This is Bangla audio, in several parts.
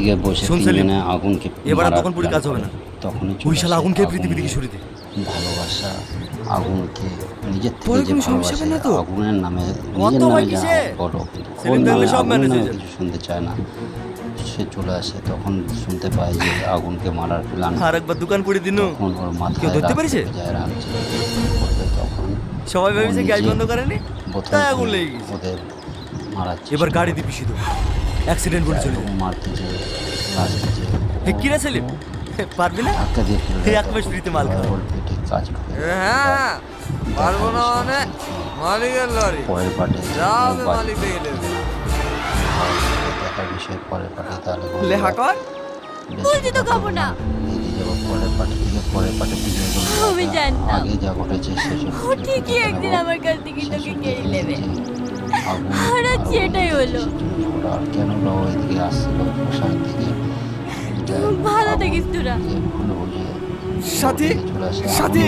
এদিকে বসে তিনজনে আগুনকে এবার আর তখন পুরি কাজ হবে না। তখনই ওই শালা আগুনকে পৃথিবী থেকে সরিয়ে দে। ভালোবাসা আগুনকে নিজের থেকে যে কোনো ভালোবাসে তো? আগুনের নামে নিজের নামে যা বড় ওর নামে সব আগুনের নামে কিছু শুনতে চায় না। সে চলে আসে তখন শুনতে পায় যে আগুনকে মারার প্ল্যান আর একবার দোকান পুড়ে দিনু। তখন ওর মাথায় ধরতে পেরেছে? যায় তখন সবাই ভেবেছে গ্যাস বন্ধ করেনি তাই আগুন লেগে গেছে। ওদের মারার এবার গাড়ি দিয়ে দেবো। অ্যাক্সিডেন্ট করে চলে যাবে মারতে যে লাস্টে যে হে কি রে সেলিম? হে, পারবি না? ধাক্কা দিয়ে ফেলে এই এক মাস ফ্রিতে মাল খাও। ওর পেটে কাজ ঢুকে যায়। হ্যাঁ পারব না মানে মালিকের লরি। পরের পাটে যাবে মালিক দিয়ে নেবে বিষয় পরের পাটে তাহলে বলব, লেখা কর। বেশ তো খাব না। এগিয়ে যাব পরের পাটে থেকে পরের পাটে। আমি জানতাম। আগে যা ঘটেছে সেসব ও ঠিকই একদিন আমার কাছ থেকে তোকে কেড়ে নেবে। আর আজ আরও সেটাই হলো। আর কেন ওইদিকে আসছিল দিকে ভালো থাকিস তোরা। সাথী, সাথী।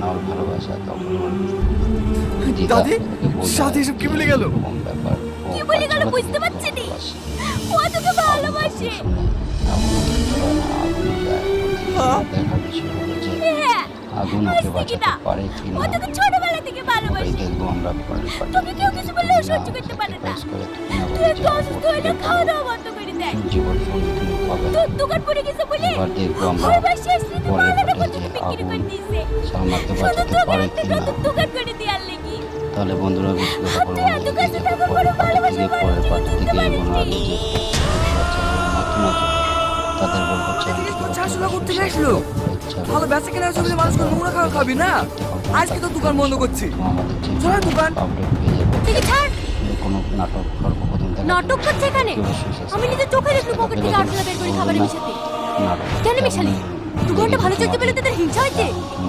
না ওর ভালোবাসা তখন দাদি, ওকে এসব কি বলে গেল? ব্যাপার কি বলে গেল বুঝতে পারছি নি। ও তোকে ভালোবাসে আগুন হ্যাঁ? বাঁচাতে পারে ও তোকে ছোটবেলা ভালোবাসে। দেখব আমরা তোকে কেউ কিছু বললেও সহ্য করতে পারে না। তুই একটু অসুস্থ হলে খাওয়া দাওয়া বন্ধ করে দেয় জীবন সঙ্গী তুমি পাবে। তোর দোকান পড়ে গেছে বলে এবার দেখব আমরা শেষ বিক্রি করে বাঁচাতে পারে কি না। দোকান করে তাহলে বন্ধুরা বেশি কথা বলব না এত কাছে যাব থাকা পরের বড় পার্টি থেকে ভালোবাসা থেকে তাদের বলব চ্যানেলটিকে জিনিসপত্র করতে হলে ভালো বেচা কেনা চললে মানুষকে নোংরা খাওয়া খাবি না? আজকে তো দোকান বন্ধ করছি। চলো দোকান। ঠিক আছে ছাড় কোনো নাটক সর্বপ্রথম দেখার নাটক করছে এখানে। আমি নিজে চোখে দেখলু পকেট থেকে আটলা বের করে খাবারে না। মিশাতে। কেন মিশালি? দোকানটা ভালো চলতে পেলে তাদের হিংসা হয়েছে।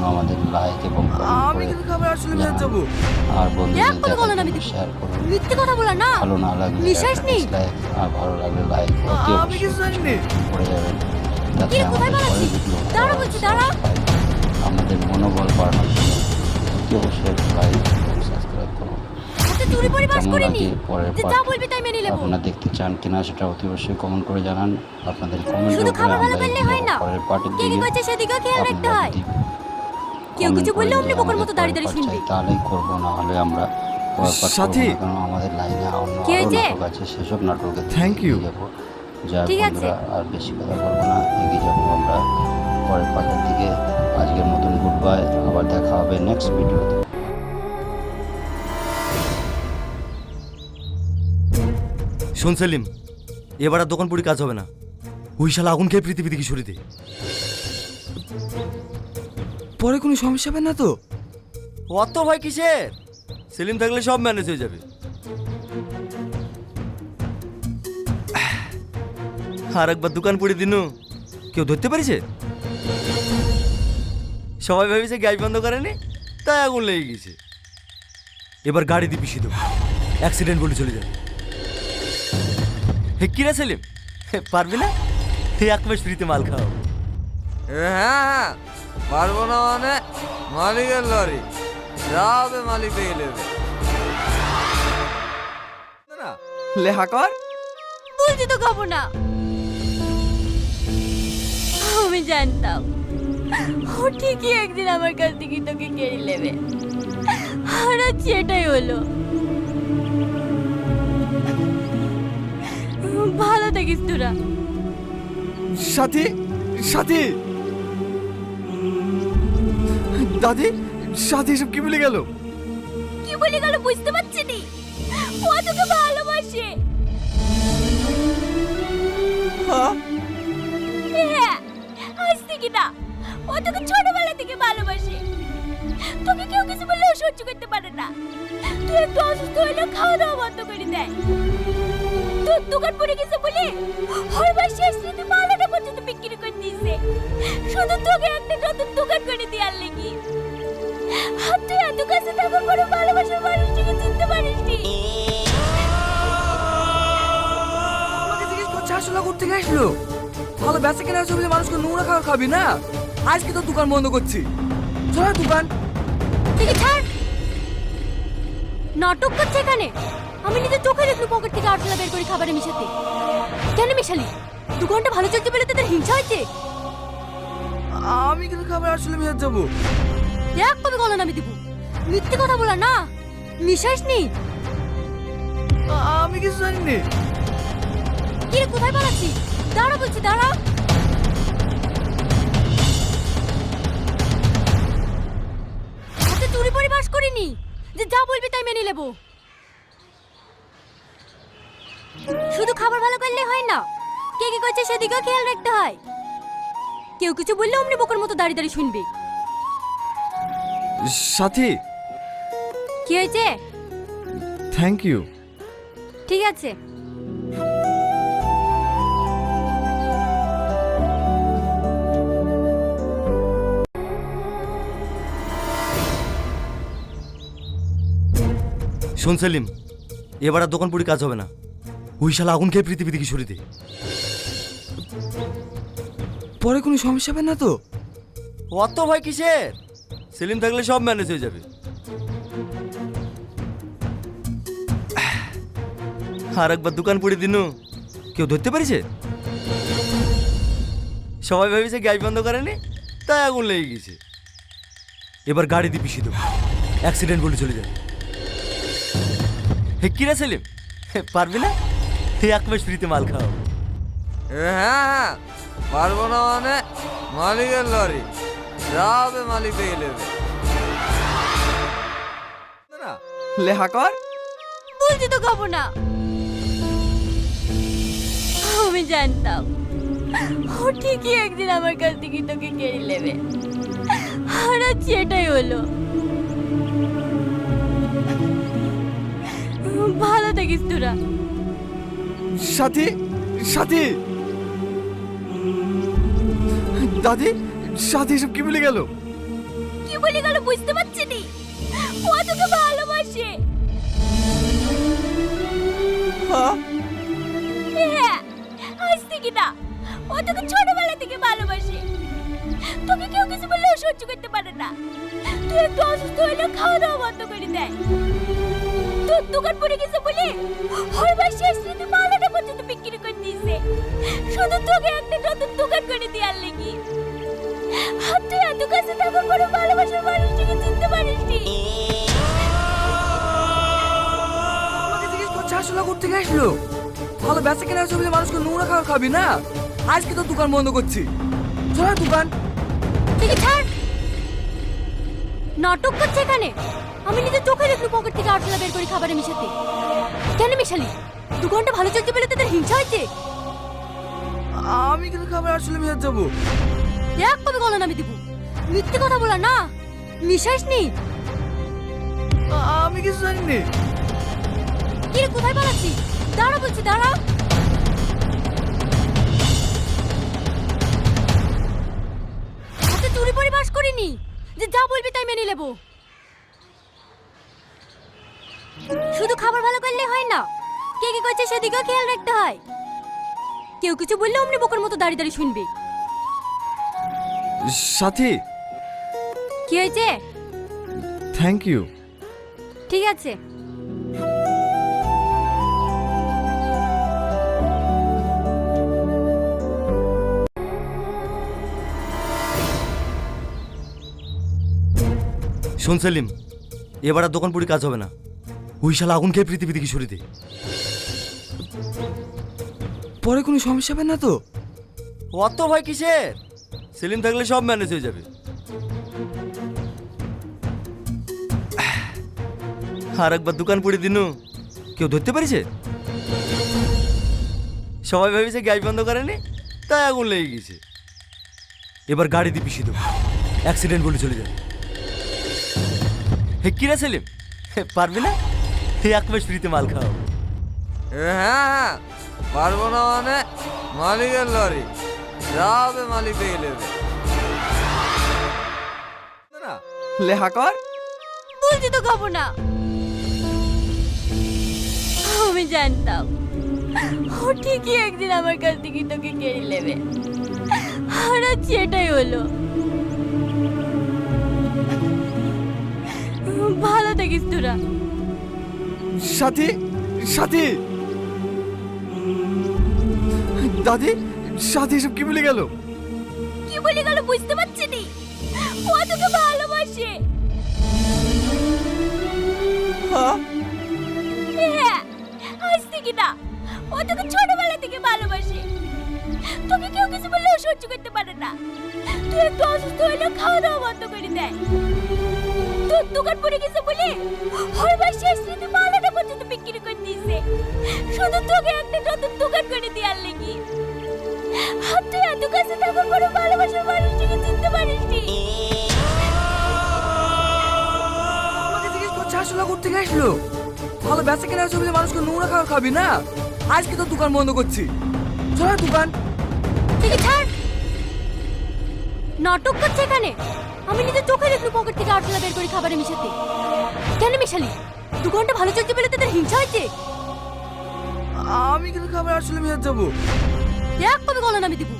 আমাদের লাইক এবং আমি কিন্তু খাবার আসলে মেরে যাব। আর বন্ধুদের এক কথা বলো না আমি দেখি। শেয়ার করুন মিথ্যে কথা বলা না। ভালো না লাগে বিশ্বাস নেই? আর ভালো লাগলে লাইক আমি কিছু জানি না। পড়ে যাবেন কি রে, কোথায় ভিডিও দাঁড়া বলছি, দাঁড়া। আমাদের মনোবল বাড়ানোর জন্য অবশ্যই হাতে বাস কেমন করিনি লাগে পরের যে part? বলবি তাই মেনে নেব আপনারা দেখতে চান কিনা সেটা অতি অবশ্যই কমেন্ট করে জানান আপনাদের কমেন্ট শুধু খাবার ভালো পেলে হয় না পরের পার্টির কে কি করছে সেদিকেও খেয়াল রাখতে হয় কেউ কিছু বললে অমনি বোকার মতো দাঁড়িয়ে দাঁড়িয়ে শুনবি তাহলেই করব না হলে আমরা পরের part করব সাথী। না, কারণ আমাদের লাইনে অন্য কি আরও হয়েছে? নাটক আছে সেসব নাটকে Thank you. যাব যা ঠিক আছে। বন্ধুরা আর বেশি কথা বলব না এগিয়ে যাব আমরা পরের পার্টের দিকে আজকের মতন গুড বাই আবার দেখা হবে নেক্সট ভিডিওতে শোন সেলিম এবার আর দোকান পুড়ে কাজ হবে না। ওই শালা আগুন খেয়ে পৃথিবী থেকে সরিয়ে দে। পরে কোনো সমস্যা হবে না তো? অত ভয় কিসের? সেলিম থাকলে সব ম্যানেজ হয়ে যাবে। আর একবার দোকান পুড়ে দিনু। কেউ ধরতে পারিছে? সবাই ভেবেছে গ্যাস বন্ধ করেনি তাই আগুন লেগে গেছে। এবার গাড়ি দিয়ে পিছিয়ে দেবো। অ্যাক্সিডেন্ট বলে চলে যাবে। হে কি রে সেলিম পারবি না এক মাস ফ্রিতে মাল খাও হ্যাঁ হ্যাঁ পারব না মানে মালিকের লরি যাবে মালিক দিয়ে নেবে লেখা কর বলছি তো খাব না আমি জানতাম ও ঠিকই একদিন আমার কাছ থেকে তোকে কেড়ে নেবে আর সেটাই হলো ভালো থাকিস তোরা। সাথী সাথী। দাদি সাথী এসব কি বলে গেল? কি বলে গেল বুঝতে পারছি নি। ও তোকে ভালোবাসে। হ্যাঁ? হ্যাঁ আজ থেকে না ও তোকে ছোটবেলা থেকে ভালোবাসে। তোকে কেউ কিছু বললেও সহ্য করতে পারে না। তুই একটু অসুস্থ হলে খাওয়া দাওয়া বন্ধ করে দেয় তোর দোকান পড়ে গেছে বলে? ওর বাসে স্মৃতি মালাটা পর্যন্ত বিক্রি করে দিয়েছে। শুধু তোকে একটা নতুন দোকান করে দেওয়ার লেগে। আর তুই এত কাছে থাকার পরে ভালোবাসার মানুষটাকে চিনতে পারিসনি আমাকে জিজ্ঞেস করছে আসলে করতে গেছিল ভালো বেচা কেনা চললে মানুষকে নোংরা খাওয়া খাবি না? আজকে তো দোকান বন্ধ করছি। চলো দোকান। তুই ছাড়? নাটক করছে এখানে? আমি নিজে চোখে দেখলু পকেট থেকে আটলা বের করে খাবারে মিশাতে। কেন মিশালি? দু ঘণ্টা ভালো চলছে বলে তোদের হিংসা হয়েছে? আমি কিন্তু খাবার আসলে মেয়ে যাব। দেখ কবে গলন আমি দিব। মিথ্যে কথা বলা না। নিশ্বাস নি আমি কিছু জানি না কি রে কোথায় পালাচ্ছি? দাঁড়া বলছি দাঁড়া। হাতে চুরি পরি বাস করিনি। যে যা বলবি তাই মেনে নেব। শুধু খাবার ভালো করলে হয় না। কে কি করছে সেদিকেও খেয়াল রাখতে হয়। কেউ কিছু বললে অমনি বোকার মতো দাঁড়িয়ে দাঁড়িয়ে শুনবি। সাথী! কি হয়েছে? থ্যাংক ইউ ঠিক আছে। শোন সেলিম এবার আর দোকান পুরি কাজ হবে না। ওই শালা আগুন খেয়ে পৃথিবী দিকে সরিয়ে দে পরে কোনো সমস্যা হবে না তো? অত ভয় কিসের? সেলিম থাকলে সব ম্যানেজ হয়ে যাবে। আর একবার দোকান পুড়ে দিনু। কেউ ধরতে পারিছে? সবাই ভেবেছে গ্যাস বন্ধ করেনি, তাই আগুন লেগে গেছে। এবার গাড়ি দিয়ে পিছিয়ে দেবো। অ্যাক্সিডেন্ট বলে চলে যাবে। হে কিরা সেলিম? পারবি না? এক মাস ফ্রিতে মাল খাও। হ্যাঁ হ্যাঁ পারব না মানে মালিকের লরি। যাবে মালিক পেয়ে নেবে। লেখা কর। বলছি তো খাব না। আমি জানতাম। ও ঠিকই একদিন আমার কাছ থেকে তোকে কেড়ে নেবে। আর আজ সেটাই হলো। ভালো থাকিস তোরা। সাথী সাথী। দাদি সাথী সব কি বলে গেল? কি বলে গেল বুঝতে পারছি নি। ও তোকে ভালোবাসে। হ্যাঁ? হ্যাঁ আজ থেকে না ও তোকে ছোটবেলা থেকে ভালোবাসে। তোকে কেউ কিছু বললে ও সহ্য করতে পারে না। তুই একটু অসুস্থ হইলে খাওয়া দাওয়া বন্ধ করে দেয় তোর দোকান পড়ে গেছে বলে ওর শেষ রাতে মালাটা পর্যন্ত বিক্রি করে দিয়েছে। শুধু তোকে একটা নতুন দোকান করে দেওয়ার লেগে। আর তুই এত কাছে থাকার পরে ভালোবাসার মানুষটাকে চিনতে আমাকে জিজ্ঞেস করছে আসলে করতে আসলো? ভালো বেচা কেনা আছে বলে মানুষকে নোংরা খাবার খাবি না? আজকে তো দোকান বন্ধ করছি। চল না দোকান। থেকে ছাড়? নাটক করছে এখানে? আমি নিজের চোখে দেখলু পকেট থেকে আটলা বের করে খাবারে মিশাতে। কেন মিশালি? দোকানটা ভালো চলছে বলে তোদের হিংসা হয়েছে? আমি কিন্তু খাবার আসলে মেয়ে যাব। দেখ কবে গলন আমি দিব। মিথ্যে কথা বলা না। নিশ্বাস নেই আমি কিছু জানি না। কি রে কোথায় পালাচ্ছি? দাঁড়া বলছি দাঁড়া। হাতে চুরি পরি বাস করিনি। যে যা বলবি তাই মেনে নেব। শুধু খাবার ভালো করলে হয় না। কে কি করছে সেদিকেও খেয়াল রাখতে হয়। কেউ কিছু বললে অমনি বোকার মতো দাঁড়িয়ে দাঁড়িয়ে শুনবি। সাথী! কি হয়েছে? থ্যাংক ইউ ঠিক আছে। শোন সেলিম এবার আর দোকান পুরি কাজ হবে না। ওই শালা আগুন খেয়ে পৃথিবী দিকে সরিয়ে দে পরে কোনো সমস্যা হবে না তো? অত ভয় কিসের? সেলিম থাকলে সব ম্যানেজ হয়ে যাবে। আর একবার দোকান পুড়ে দিনু। কেউ ধরতে পারিছে? সবাই ভেবেছে গ্যাস বন্ধ করেনি, তাই আগুন লেগে গেছে। এবার গাড়ি দিয়ে পিছিয়ে দেবো। অ্যাক্সিডেন্ট বলে চলে যাবে। হে কিরা সেলিম? পারবি না? এক মাস ফ্রিতে মাল খাও। হ্যাঁ হ্যাঁ পারব না মানে মালিকের লরি। যাবে মালিক পেয়ে নেবে। লেখা কর। বলছি তো খাব না। আমি জানতাম। ও ঠিকই একদিন আমার কাছ থেকে তোকে কেড়ে নেবে। আর আজ সেটাই হলো। ভালো থাকিস তোরা। সাথী সাথী। দাদি সাথে এসব কি বলে গেল? কি বলে গেল বুঝতে পারছি নি। ও তোকে ভালোবাসে। হ্যাঁ? আজ থেকে না ও তোকে ছোটবেলা থেকে ভালোবাসে। তোকে কেউ কিছু বললে ও সহ্য করতে পারে না। তুই একটু অসুস্থ হইলে খাওয়া দাওয়া বন্ধ করে দেয় তোর দোকান পড়ে গেছে বলে ওর ভাই শেষ পর্যন্ত বিক্রি করে দিয়েছে। শুধু তোকে একটা নতুন দোকান করে দেওয়ার লেগে। আর তুই এত কাছে থাকার পরে ভালোবাসার মানুষটিকে চিনতে আমাকে জিজ্ঞেস করছে হাসলা করতে আসলো? ভালো বেচা কেনার ছবিতে মানুষকে নোংরা খাবার খাবি না? আজকে তো দোকান বন্ধ করছি। চল দোকান। থেকে ছাড়। নাটক করছে এখানে। আমি নিজের চোখে দেখলু পকেট থেকে আটলা বের করে খাবারে মিশাতে। কেন মিশালি? ভালো চলছে বলে তোদের হিংসা হয়েছে। আমি কিন্তু খাবার আসলে মেয়াদ যাব। এক কবে গলা নামি দিব।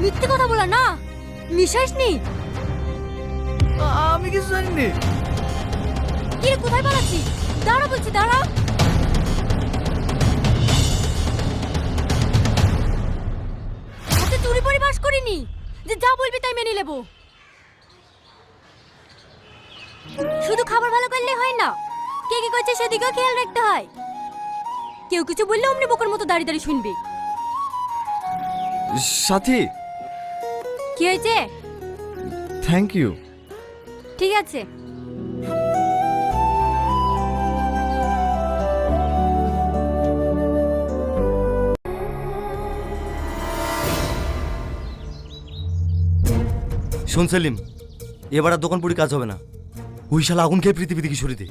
মিথ্যে কথা বলা না। আমি কিছু জানি না। কি রে, কোথায় পালাচ্ছি দাঁড়া বলছি দাঁড়া। হাতে চুরি পরি বাস করিনি। যে যা বলবি তাই মেনে নেব। শুধু খাবার ভালো করলে হয় না। কে কি করছে সেদিকেও খেয়াল রাখতে হয়। কেউ কিছু বললে অমনি বোকার মতো দাঁড়িয়ে দাঁড়িয়ে শুনবি। সাথী! কি হয়েছে? থ্যাংক ইউ ঠিক আছে। শোন সেলিম এবার আর দোকান পুরি কাজ হবে না। ওই শালা আগুন খেয়ে পৃথিবী থেকে সরিয়ে দে।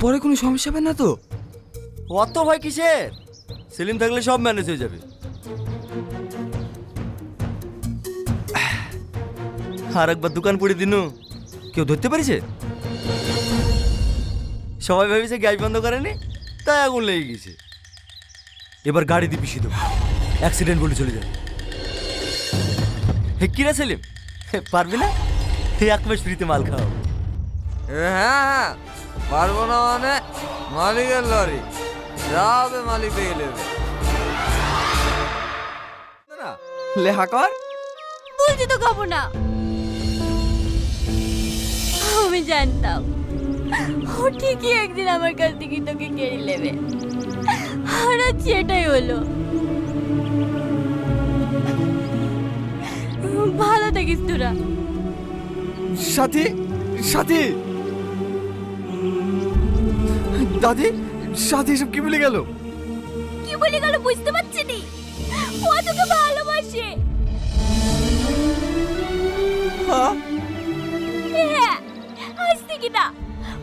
পরে কোনো সমস্যা হবে না তো? অত ভয় কিসের? সেলিম থাকলে সব ম্যানেজ হয়ে যাবে। আর একবার দোকান পুড়ে দিনু। কেউ ধরতে পেরেছে? সবাই ভেবেছে গ্যাস বন্ধ করেনি তাই আগুন লেগে গেছে। এবার গাড়ি দিয়ে পিছিয়ে দেবো। অ্যাক্সিডেন্ট বলে চলে যাবে। হে কিরা সেলিম? হে, পারবি না? হে এক মাস ফ্রিতে মাল খাও হ্যাঁ হ্যাঁ। পারব না মানে মালিকের লরি। যাবে মালিক পেয়ে নেবে। লেহা কর। বলছি তো খাব না। আমি জানতাম। ও ঠিকই একদিন আমার কাছ থেকে তোকে কেড়ে নেবে। আর আজ সেটাই হলো। ভালো থাকিস তোরা। সাথী সাথী। দাদি সাথী এসব কি বলে গেল? কি বলে গেল বুঝতে পারছি নি। ও তোকে ভালোবাসে। হ্যাঁ? আজ থেকে না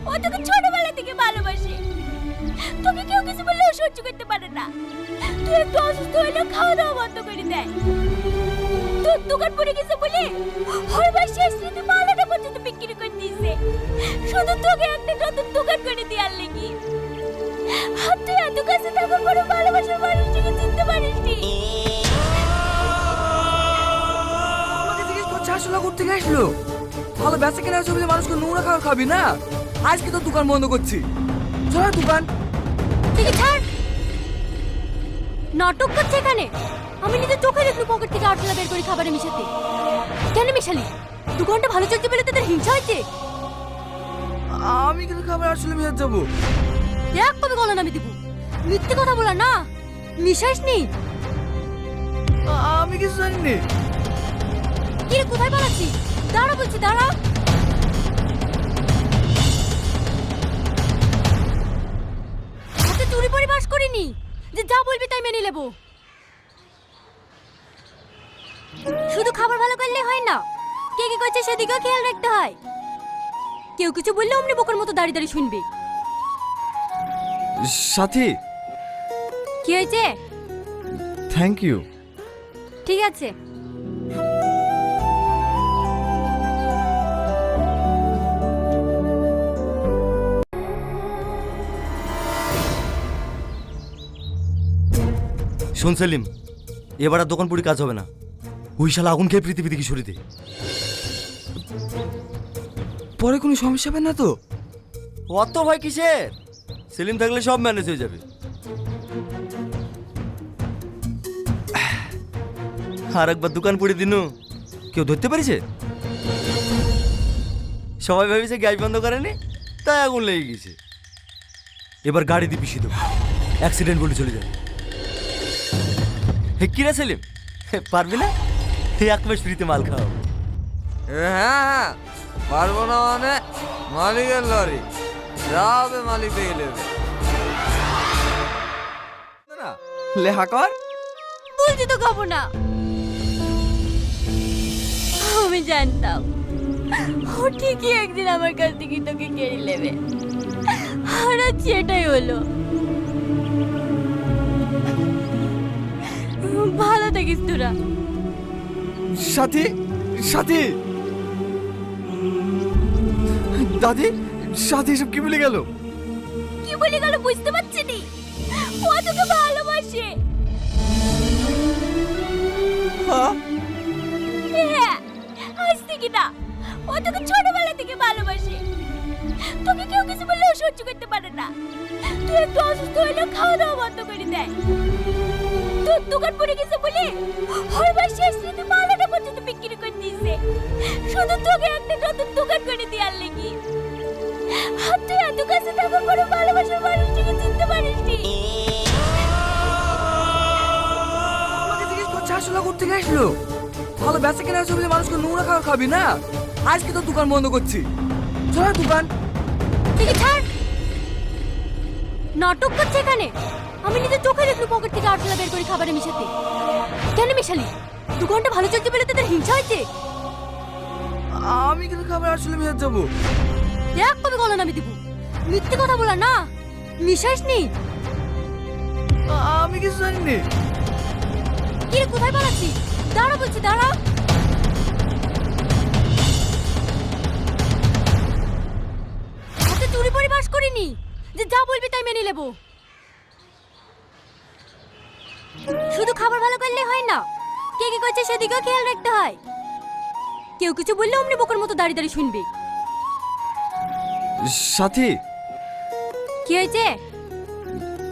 ও তোকে ছোটবেলা থেকে ভালোবাসে। তোকে কেউ কিছু বললে ও সহ্য করতে পারে না। তুই একটু অসুস্থ হইলে খাওয়া দাওয়া বন্ধ করে দেয়। তোর দোকান পড়ে গেছে বলে ভাই শেষ রাতে মালাটা পর্যন্ত বিক্রি করে দিয়েছে শুধু তোকে একটা নতুন দোকান করে দেওয়ার লেগে আর তুই এত কাছে থাকার পরে ভালোবাসার মানুষটিকে চিনতে পারিসনি। আমাকে জিজ্ঞেস করছে আসলো ভালো বেচা কেনার ছবিতে মানুষকে নোংরা খাবার খাবি না? আজকে তো দোকান বন্ধ করছি। চল দোকান। থেকে ছাড়। নাটক করছে এখানে। আমি নিজের চোখে দেখলু পকেট থেকে আটলা বের করে খাবারে মিশাতে। কেন মিশালি? দোকানটা ভালো চলছে বলে তোদের হিংসা হয়েছে? আমি কিন্তু খাবার আসলে মেয়াদ যাব। এক কবে গলা নামি দিব। মিথ্যে কথা বলা না। মিশাইস নি। আমি কিছু জানি না। কি রে, কোথায় পালাচ্ছি দাঁড়া বলছি দাঁড়া। হাতে চুরি পরি বাস করিনি। যে যা বলবি তাই মেনে নেব। শুধু খাবার ভালো করলে হয় না। কে কি করছে সেদিকেও খেয়াল রাখতে হয়। কেউ কিছু বললে অমনি বোকার মতো দাঁড়িয়ে দাঁড়িয়ে শুনবি। সাথী! কি হয়েছে? থ্যাংক ইউ ঠিক আছে। শোন সেলিম এবার আর দোকান পুরি কাজ হবে না। ওই শালা আগুন খেয়ে পৃথিবী থেকে সরিয়ে দে পরে কোনো সমস্যা হবে না তো? অত ভয় কিসের? সেলিম থাকলে সব ম্যানেজ হয়ে যাবে। আর একবার দোকান পুড়ে দিনু। কেউ ধরতে পেরেছে? সবাই ভেবেছে গ্যাস বন্ধ করেনি তাই আগুন লেগে গেছে। এবার গাড়ি দিয়ে পিছিয়ে দেবো। অ্যাক্সিডেন্ট বলে চলে যাবে। হে কিরা সেলিম? হে, পারবি না? হে এক মাস ফ্রিতে মাল খাও হ্যাঁ হ্যাঁ। পারব না মানে মালিকের লরি। যা হবে মালিক দেখে নেবে না। লেহা কর। বলছি তো খাব না। আমি জানতাম। ও ঠিকই একদিন আমার কাছ থেকে তোকে কেড়ে নেবে। আর আজ সেটাই হলো। ভালো থাকিস তোরা। সাথী সাথী। দাদি সাথী এসব কি বলে গেল? কি বলে গেল বুঝতে পারছি নি। ও তোকে ভালোবাসে। হ্যাঁ? হ্যাঁ আজ থেকে না ও তোকে ছোটবেলা থেকে ভালোবাসে। তোকে কেউ কিছু বললে ও সহ্য করতে পারে না। তুই একটু অসুস্থ হলে খাওয়া দাওয়া বন্ধ করে দেয় তোর দোকান পড়ে গেছে বলে ওর বাস পর্যন্ত বিক্রি করে দিয়েছে শুধু তোকে একটা নতুন দোকান করে দেওয়ার লেগে। আর তুই এত কাছে থাকার পরে ভালোবাসার মানুষটিকে চিনতে আমাকে জিজ্ঞেস করছে আসলে করতে গেছিল ভালো বেচা কেনা আছে বলে মানুষকে নোংরা খাবার খাবি না? আজকে তো দোকান বন্ধ করছি। চল দোকান। থেকে ছাড়। নাটক করছে এখানে। আমি নিজের চোখে দেখলু পকেট থেকে আটলা বের করে খাবারে মিশাতে। কেন মিশালি? দু ঘণ্টা ভালো চলতে পেলে তোদের হিংসা হয়েছে। আমি কিন্তু খাবার আসলে যাব। দেখ কবে দিব। মিথ্যে কথা বলা না। আমি কিছু জানি না। কি রে কোথায় পালাচ্ছি দাঁড়া বলছি দাঁড়া। হাতে চুরি পরি বাস করিনি। যে যা বলবি তাই মেনে নেব। শুধু খাবার ভালো করলে হয় না। কে কি করছে সেদিকেও খেয়াল রাখতে হয়। কেউ কিছু বললে অমনি বোকার মতো দাঁড়িয়ে দাঁড়িয়ে শুনবি। সাথী! কি হয়েছে?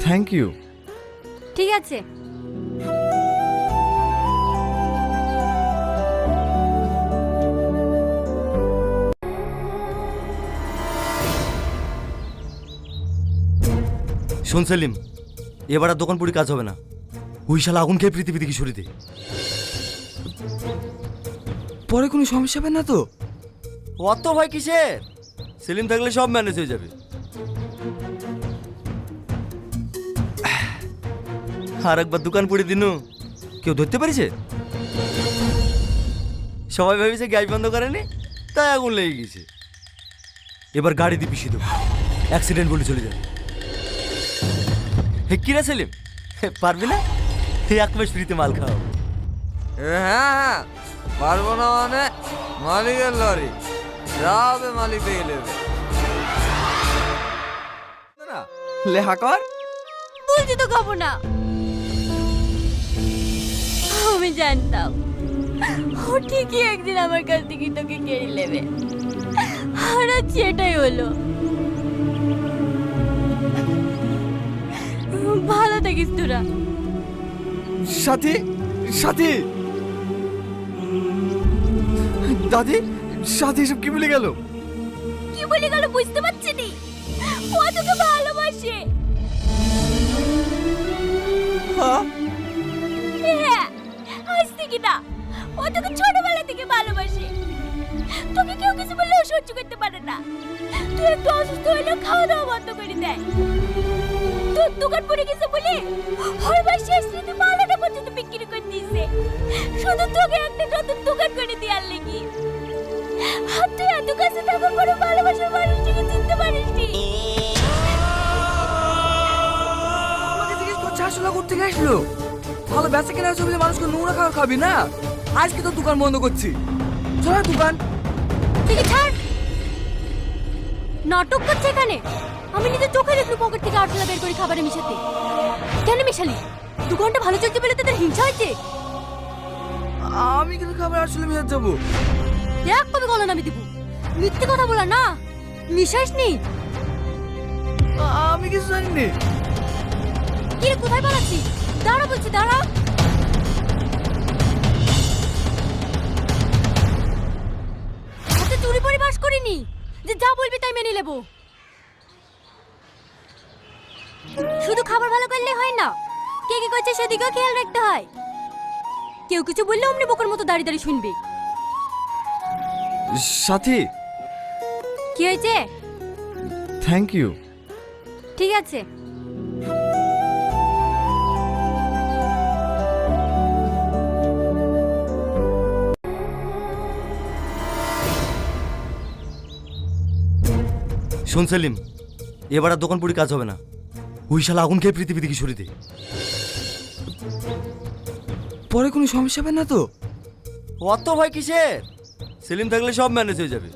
থ্যাংক ইউ ঠিক আছে। শোন সেলিম এবার আর দোকান পুড়ি কাজ হবে না। ওই শালা আগুন খেয়ে পৃথিবী থেকে সরিয়ে দে পরে কোনো সমস্যা হবে না তো? অত ভয় কিসের? সেলিম থাকলে সব ম্যানেজ হয়ে যাবে। আর একবার দোকান পুড়ে দিনু। কেউ ধরতে পেরেছে? সবাই ভেবেছে গ্যাস বন্ধ করেনি তাই আগুন লেগে গেছে। এবার গাড়ি দিয়ে পিছিয়ে দেবো। অ্যাক্সিডেন্ট বলে চলে যাবে। হে কিরা সেলিম? হে, পারবি না? হে এক মাস ফ্রিতে মাল খাও হ্যাঁ হ্যাঁ। পারব না মানে? মালিকের লরি। যা হবে মালিক দেখে নেবে লেহা কর। বলছি তো খাব না। আমি জানতাম। ও ঠিকই একদিন আমার কাছ থেকে তোকে কেড়ে নেবে। আর আজ সেটাই হলো। ভালো থাকিস তোরা। সাথী সাথী। দাদি সাথে এসব কি বলে গেল? কি বলে গেল বুঝতে পারছি নি। ও তোকে ভালোবাসে। হ্যাঁ? হ্যাঁ আজ থেকে না ও তোকে ছোটবেলা থেকে ভালোবাসে। তোকে কেউ কিছু বললে ও সহ্য করতে পারে না। তুই একটু অসুস্থ হলে খাওয়া দাওয়া বন্ধ করে দেয় তোর দোকান পড়ে গেছে বলে ওর বাস বিক্রি করে দিয়েছে শুধু তোকে একটা নতুন দোকান করে দেওয়ার লেগে। আর তুই এত কাছে থাকার পরে ভালোবাসার মানুষটিকে চিনতে আমাকে জিজ্ঞেস করছে আসলে করতে গেছিল ভালো বেচা মানুষকে নোংরা খাবার খাবি না? আজকে তো দোকান বন্ধ করছি। চল দোকান। থেকে ছাড়? নাটক করছে এখানে? আমি নিজের চোখে দেখলু পকেট থেকে আটলা বের করে খাবারে মিশাতে। কেন মিশালি? দু ঘণ্টা ভালো হিংসা হয়েছে? আমি কিন্তু খাবার আসলে যাব। কবে দিব। মিথ্যে কথা বলা না। আমি কিছু কি রে কোথায় পালাচ্ছি দাঁড়া বলছি দাঁড়া। চুরি পরে বাস করিনি। যে যা বলবি তাই মেনে নেব। শুধু খাবার ভালো করলে হয় না। কে কি করছে সেদিকেও খেয়াল রাখতে হয়। কেউ কিছু বললে অমনি বোকার মতো দাঁড়িয়ে দাঁড়িয়ে শুনবি। সাথী! কি হয়েছে? থ্যাংক ইউ ঠিক আছে। শোন সেলিম এবার আর দোকান পুরি কাজ হবে না। ওই শালা আগুন খেয়ে পৃথিবী থেকে সরিয়ে দে। পরে কোনো সমস্যা হবে না তো? অত ভয় কিসের? সেলিম থাকলে সব ম্যানেজ হয়ে যাবে।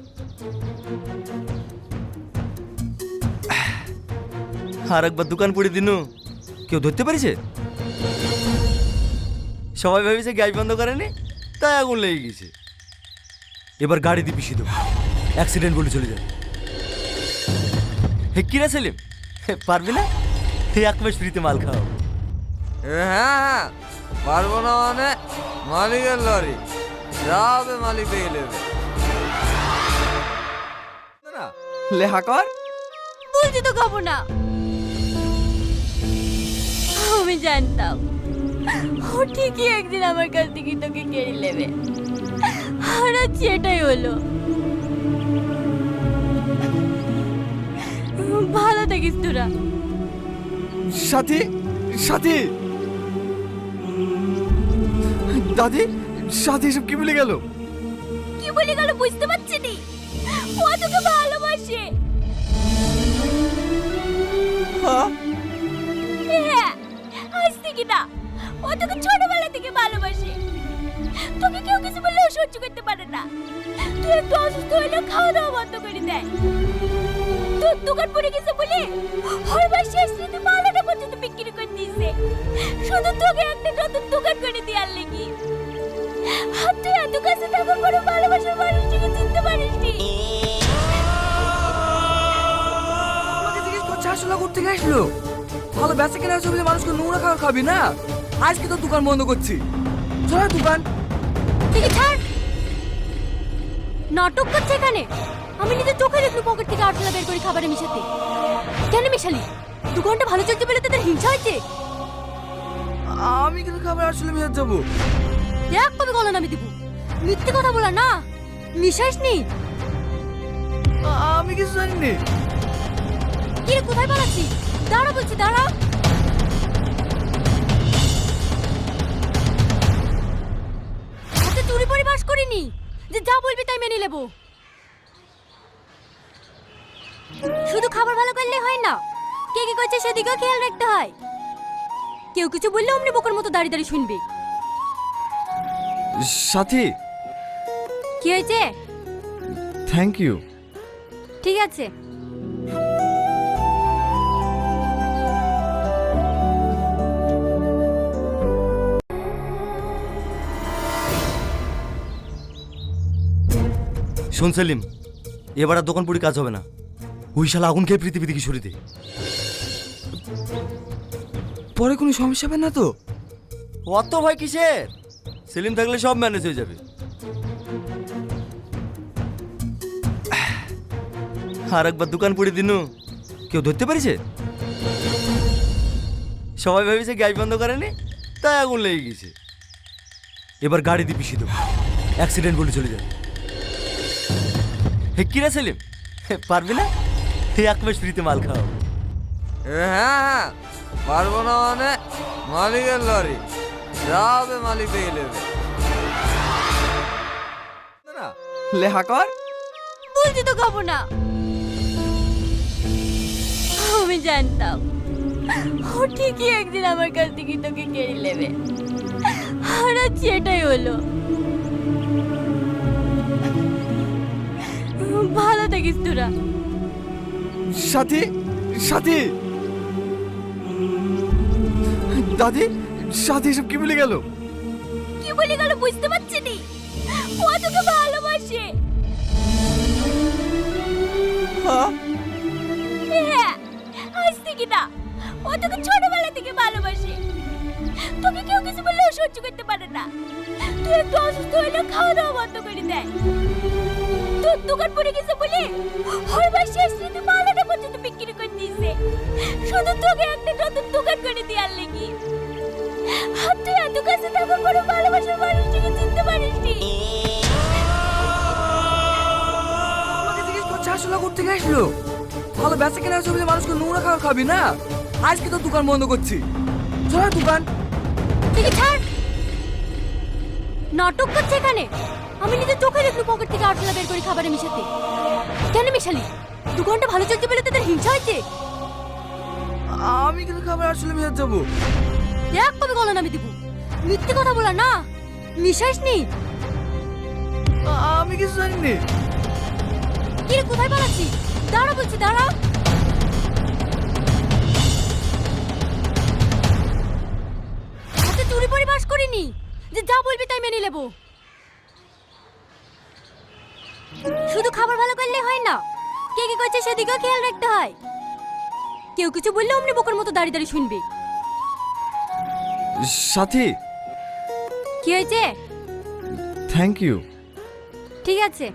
আর একবার দোকান পুড়ে দিনু। কেউ ধরতে পারিছে? সবাই ভেবেছে গ্যাস বন্ধ করেনি তাই আগুন লেগে গেছে। এবার গাড়ি দিয়ে পিছিয়ে দেবো। অ্যাক্সিডেন্ট বলে চলে যাবে। হে কিরা সেলিম? পারবি না? এক মাস ফ্রিতে মাল খাও। হ্যাঁ হ্যাঁ। পারব না মানে মালিকের লরি। যা হবে মালিক নেবে। লেখা কর। বলছি তো খাব না। আমি জানতাম। ও ঠিকই একদিন আমার কাছ থেকে তোকে কেড়ে নেবে। আর আজ সেটাই হলো। ভালো থাকিস তোরা। সাথী সাথী। দাদি সাথী এসব কি বলে গেল? কি বলে গেল বুঝতে পারছি নি। ও তোকে ভালোবাসে। হ্যাঁ? হ্যাঁ আজ থেকে না ও তোকে ছোটবেলা থেকে ভালোবাসে। তোকে কেউ কিছু বললে ও সহ্য করতে পারে না। তুই একটু অসুস্থ হলে খাওয়া দাওয়া বন্ধ করে দেয় তোর দোকান পড়ে গেছে বলে ওর বাসে আসলে মালাটা পর্যন্ত বিক্রি করে দিয়েছে। শুধু তোকে একটা নতুন দোকান করে দেওয়ার লেগে। আর তুই এত কাছে থাকার পরে ভালোবাসার মানুষটাকে চিনতে পারিসনি। আমাকে জিজ্ঞেস করছে আসলে করতে আসলো? ভালো বেচা কেনা আছে মানুষকে নোংরা খাবার খাবি না? আজকে তো দোকান বন্ধ করছি। চল দোকান। থেকে ছাড়? নাটক করছে এখানে? আমি নিজের চোখে দেখলু পকেট থেকে আটলা বের করে খাবারে মিশাতে। কেন মিশালি? দোকানটা ভালো চলছে বলে তোদের হিংসা হয়েছে আমি কিন্তু খাবার আসলে মেয়ে যাব দেখ কবে গলন আমি দিব। মিথ্যে কথা বলা না। মিশাইস নি। আমি কিছু জানি না। কি রে কোথায় পালাচ্ছি দাঁড়া বলছি দাঁড়া। হাতে চুরি পরে বাস করিনি। যে যা বলবি তাই মেনে নেব। শুধু খাবার ভালো করলে হয় না। কে কি করছে সেদিকেও খেয়াল রাখতে হয়। কেউ কিছু বললে অমনি বোকার মতো দাঁড়িয়ে দাঁড়িয়ে শুনবি। সাথী! কি হয়েছে? থ্যাংক ইউ ঠিক আছে। শোন সেলিম এবার আর দোকান পুরি কাজ হবে না। ওই শালা আগুন খেয়ে পৃথিবী থেকে সরিয়ে দে পরে কোনো সমস্যা হবে না তো? অত ভয় কিসের? সেলিম থাকলে সব ম্যানেজ হয়ে যাবে। আর একবার দোকান পুড়ে দিনু। কেউ ধরতে পারিছে? সবাই ভেবেছে গ্যাস বন্ধ করেনি, তাই আগুন লেগে গেছে। এবার গাড়ি দিয়ে পিছিয়ে দেবো। অ্যাক্সিডেন্ট বলে চলে যাবে। হে কিরা সেলিম? পারবি না? এক মাস ফ্রিতে মাল খাও। হ্যাঁ হ্যাঁ পারব না মানে মালিকের লরি। যা হবে মালিক দিয়ে নেবে লেখা কর। বলছি তো খাব না। আমি জানতাম। ও ঠিকই একদিন আমার কাছ থেকে তোকে কেড়ে নেবে। আর আজ সেটাই হলো। ভালো থাকিস তোরা। সাথী সাথী। দাদি সাথী এসব কি বলে গেল? কি বলে গেল বুঝতে পারছি নি। ও তোকে ভালোবাসে। হ্যাঁ? হ্যাঁ আজ থেকে না ও তোকে ছোটবেলা থেকে ভালোবাসে। তোকে কেউ কিছু বললে ও সহ্য করতে পারে না। তুই একটু অসুস্থ হইলে খাওয়া দাওয়া বন্ধ করে দেয় তোর দোকান পড়ে গেছে বলে শেষ রাতে মালাটা পর্যন্ত বিক্রি করে দিয়েছে শুধু তোকে একটা নতুন দোকান করে দেওয়ার লেগে। আর তুই এত কাছে থাকার পরে ভালোবাসার মানুষটাকে চিনতে পারিসনি। আমাকে জিজ্ঞেস করছে আসলে করতে আসলো? ভালো বেচা কেনা আছে বলে মানুষকে নোংরা খাবার খাবি না? আজকে তো দোকান বন্ধ করছি। চল দোকান। থেকে ছাড়? নাটক করছে এখানে? আমি নিজের চোখে দেখলু পকেট থেকে আটলা বের করে খাবারে মিশাতে। কেন মিশালি? দোকানটা ভালো চলছে বলে তোদের হিংসা হয়েছে? আমি কিন্তু খাবার আসলে মেয়ে যাব এক কবে গলন আমি দিব। মিথ্যে কথা বলা না। মিশাইস নি। আমি কিছু জানি না। কি রে কোথায় পালাচ্ছি? দাঁড়া বলছি দাঁড়া। হাতে চুরি পরে বাস করিনি। যে যা বলবি তাই মেনে নেব। শুধু খাবার ভালো করলে হয় না। কে কি করছে সেদিকেও খেয়াল রাখতে হয়। কেউ কিছু বললে অমনি বোকার মতো দাঁড়িয়ে দাঁড়িয়ে শুনবি। সাথী! কি হয়েছে? থ্যাংক ইউ ঠিক আছে।